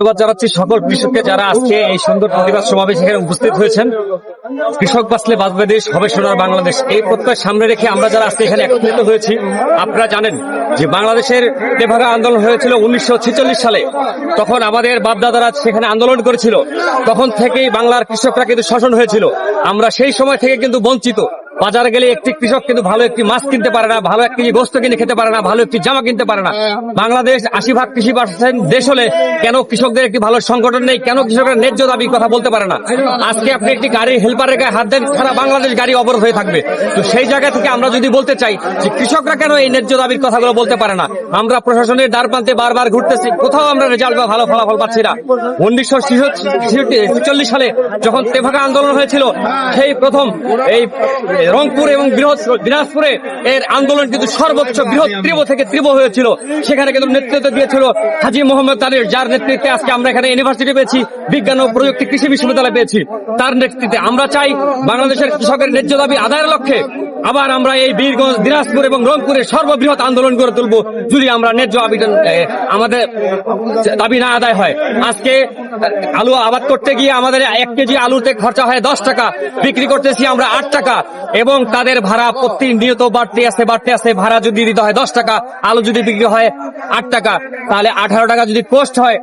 ধন্যবাদ জানাচ্ছি সকল কৃষককে যারা আজকে এই সুন্দর প্রতিবাদ সমাবেশ এখানে উপস্থিত হয়েছেন। কৃষক বাঁচবে দেশ, হবে সোনার বাংলাদেশ। এই প্রত্যয় সামনে রেখে আমরা যারা আজকে এখানে একত্রিত হয়েছি, আপনারা জানেন যে বাংলাদেশের তেভাগা আন্দোলন হয়েছিল উনিশশো ছেচল্লিশ সালে। তখন আমাদের বাপদাদারা সেখানে আন্দোলন করেছিল। তখন থেকেই বাংলার কৃষকরা কিন্তু শোষণ হয়েছিল। আমরা সেই সময় থেকে কিন্তু বঞ্চিত। বাজারে গেলে একটি কৃষক কিন্তু ভালো একটি মাছ কিনতে পারে না, ভালো একটি গোস্ত কিনে খেতে পারে না, ভালো একটি জামা কিনতে পারে না। বাংলাদেশ আশি ভাগ কৃষি পার্সেন্ট দেশ হলে কেন কৃষকদের একটি ভালো সংগঠন নেই, কেন কৃষকের ন্যায্য দাবি কথা বলতে পারে না? আজকে আপনি একটি গাড়ির হেল্পারের গায়ে হাত দেন, সারা বাংলাদেশ গাড়ি অবরোধ হয়ে থাকবে। তো সেই জায়গা থেকে আমরা যদি বলতে চাই যে কৃষকরা কেন এই ন্যায্য দাবির কথাগুলো বলতে পারে না? আমরা প্রশাসনের দ্বার প্রান্তে বারবার ঘুরতেছি, কোথাও আমরা রেজাল্ট বা ভালো ফলাফল পাচ্ছি না। উনিশশো ছেচল্লিশ সালে যখন তেভাগা আন্দোলন হয়েছিল, সেই প্রথম এই রংপুর এবং বৃহৎ দিনাজপুরে এর আন্দোলন কিন্তু সর্বোচ্চ বৃহৎ তীব্র থেকে তীব্র হয়েছিল। সেখানে কিন্তু নেতৃত্ব দিয়েছিল হাজি মোহাম্মদ তাদের যার নেতৃত্বে আজকে আমরা এখানে ইউনিভার্সিটি পেয়েছি, বিজ্ঞান ও প্রযুক্তি কৃষি বিশ্ববিদ্যালয় পেয়েছি। তার নেতৃত্বে আমরা চাই বাংলাদেশের কৃষকের ন্যায্য দাবি আদায়ের লক্ষ্যে আবার আমরা এই বীরগঞ্জ দিনাজপুর এবং রংপুরে সর্ববৃহৎ আন্দোলন গড়ে তুলব যদি আমরা ন্যায্য আবেদন আমাদের দাবি না আদায় হয়। আজকে, আলু আবাদ করতে গিয়ে আমাদের এক কেজি আলুতে খরচা হয় দশ টাকা, বিক্রি করতেছি আমরা আট টাকা। এবং তাদের ভাড়া প্রতিনিয়ত বাড়তে আছে বাড়তে আছে। ভাড়া যদি দিতে হয় দশ টাকা, আলু যদি বিক্রি হয় আট টাকা, তাহলে আঠারো টাকা যদি কোস্ট হয়,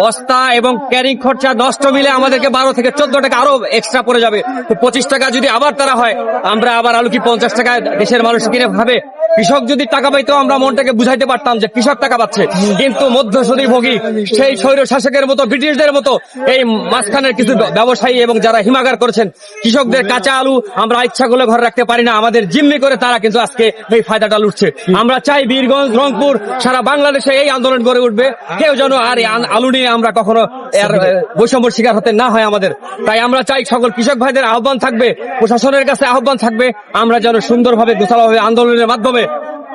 বস্তা এবং ক্যারিং খরচা নষ্ট মিলে আমাদেরকে বারো থেকে চোদ্দ টাকা আরও এক্সট্রা পড়ে যাবে। তো পঁচিশ টাকা যদি আবার তারা হয়, আমরা আবার আলু কি পঞ্চাশ টাকা দেশের মানুষ কিনে ভাবে কৃষক যদি টাকা পাইতো, আমরা মনটাকে বুঝাইতে পারতাম যে কৃষক টাকা পাচ্ছে। কিন্তু মধ্যসূরি ভোগী সেই স্বৈর শাসকের মতো, ব্রিটিশদের মতো, এই মাঝখানের কিছু ব্যবসায়ী এবং যারা হিমাগার করেছেন, কৃষকদের কাঁচা আলু আমরা ইচ্ছা করলে ঘরে রাখতে পারি না, আমাদের জিম্মি করে তারা কিন্তু আজকে এই ফায়দাটা লুটছে। আমরা চাই বীরগঞ্জ, রংপুর, সারা বাংলাদেশে এই আন্দোলন গড়ে উঠবে। কেউ যেন আর আলু নিয়ে আমরা কখনো এর বৈষম্যর শিকার হতে না হয় আমাদের। তাই আমরা চাই সকল কৃষক ভাইদের আহ্বান থাকবে, প্রশাসনের কাছে আহ্বান থাকবে, আমরা যেন সুন্দরভাবে গোছালোভাবে আন্দোলনের মাধ্যমে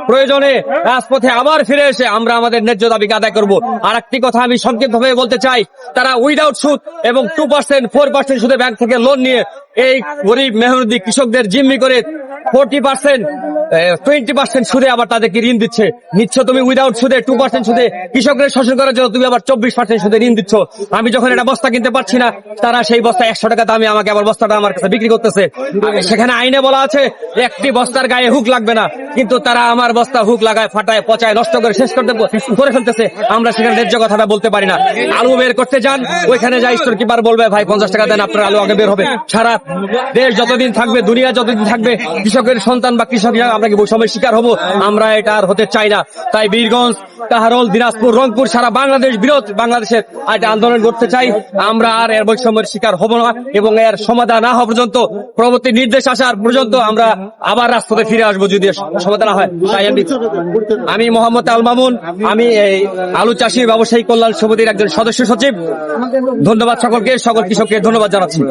প্রয়োজনে রাজপথে আবার ফিরে এসে আমরা আমাদের ন্যায্য দাবি আদায় করব। আর একটি কথা আমি সংক্ষিপ্ত ভাবে বলতে চাই, তারা উইদাউট সুদ এবং টু পার্সেন্ট ফোর পার্সেন্ট সুদে ব্যাংক থেকে লোন নিয়ে এই গরিব মেহনতি কৃষকদের জিম্মি করে ফোরটি পার্সেন্ট টোয়েন্টি পার্সেন্ট সুদে আবার তাদেরকে ঋণ দিচ্ছে। নিচ্ছ তুমি উইদাউট সুদে টু পার্সেন্ট সুদে। কৃষকদের শোষণ করার জন্য তুমি আবার চব্বিশ পার্সেন্ট সুদে ঋণ দিচ্ছ। আমি যখন এটা বস্তা কিনতে পারছি না, তারা সেই বস্তা একশো টাকা দামে আমাকে আবার বস্তাটা আমার কাছে বিক্রি করতেছে। সেখানে আইনে বলা আছে, একটি বস্তার গায়ে হুক লাগবে না। কিন্তু তারা আমার বস্তা হুক লাগায়, ফাটায়, পচায়, নষ্ট করে, শেষ করতে করে ফেলতেছে। আমরা সেখানে ন্যায্য কথাটা বলতে পারি না। আলু বের করতে যান। ওইখানে যাই স্টোর কিপার বলবে, ভাই, পঞ্চাশ টাকা দেন, আপনার আলু আগে বের হবে। সারা দেশ যতদিন থাকবে, দুনিয়া যতদিন থাকবে, কৃষকের সন্তান বা কৃষক আমরা কি বৈষম্যের শিকার হব। আমরা এটা আর হতে চাই না। তাই বীরগঞ্জ, কাহারোল, দিনাজপুর, রংপুর সারা বাংলাদেশ বিরোধ বাংলাদেশের একটা আন্দোলন করতে চাই। আমরা আর এর বৈষম্যের শিকার হব না এবং এর সমাধান না হওয়া পর্যন্ত, পরবর্তী নির্দেশ আসার পর্যন্ত আমরা আবার রাজপথে ফিরে আসব যদি সমাধান না হয়। তাই আমি আমি মোহাম্মদ আল মামুন, আমি এই আলু চাষী ব্যবসায়ী কল্যাণ সমিতির একজন সদস্য সচিব। ধন্যবাদ সকলকে, সকল কৃষককে ধন্যবাদ জানাচ্ছি।